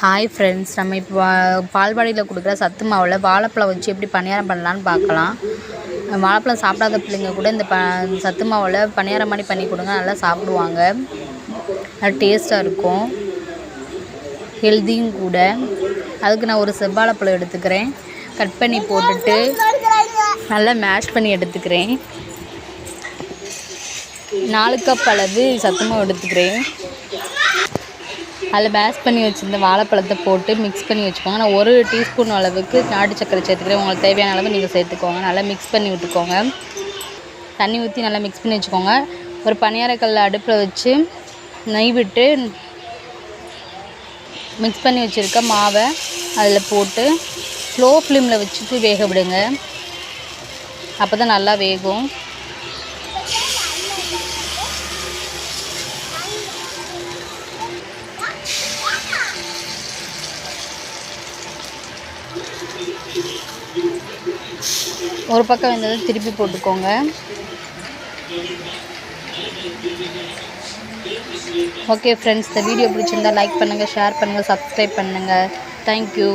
Hi friends நம்ம இப்போ பால்வாடியில் கொடுக்குற சத்து மாவில் வாழைப்பழம் வச்சு எப்படி பணியாரம் பண்ணலான்னு பார்க்கலாம் வாழைப்பழம் சாப்பிடாத பிள்ளைங்க கூட இந்த ப சத்து மாவில் பணியாரம் மாதிரி பண்ணி கொடுங்க நல்லா சாப்பிடுவாங்க. நல்லா டேஸ்ட்டாக இருக்கும். ஹெல்த்தியும் கூட. அதுக்கு நான் ஒரு செவ்வாழைப்பழம் எடுத்துக்கிறேன். கட் பண்ணி போட்டுட்டு நல்லா மேஷ் பண்ணி எடுத்துக்கிறேன். நாலு கப் அளவு சத்து மாவு எடுத்துக்கிறேன். அதில் பேஸ் பண்ணி வச்சுருந்த வாழைப்பழத்தை போட்டு மிக்ஸ் பண்ணி வச்சுக்கோங்க. நான் ஒரு டீஸ்பூன் அளவுக்கு நாட்டு சக்கரை சேர்த்துக்கிறேன். உங்களுக்கு தேவையான அளவு நீங்கள் சேர்த்துக்கோங்க. நல்லா மிக்ஸ் பண்ணி விட்டுக்கோங்க. தண்ணி ஊற்றி நல்லா மிக்ஸ் பண்ணி வச்சுக்கோங்க. ஒரு பணியாரக்கல்ல அடுப்பில் வச்சு நெய் விட்டு மிக்ஸ் பண்ணி வச்சுருக்க மாவை அதில் போட்டு ஸ்லோ ஃப்ளேமில் வச்சுட்டு வேக விடுங்க. அப்போ தான் நல்லா வேகும். ஒரு பக்கம் வெந்ததை திருப்பி போட்டுக்கோங்க. ஓகே ஃப்ரெண்ட்ஸ் இந்த வீடியோ பிடிச்சிருந்தா லைக் பண்ணுங்கள் ஷேர் பண்ணுங்கள் சப்ஸ்கிரைப் பண்ணுங்கள் தேங்க்யூ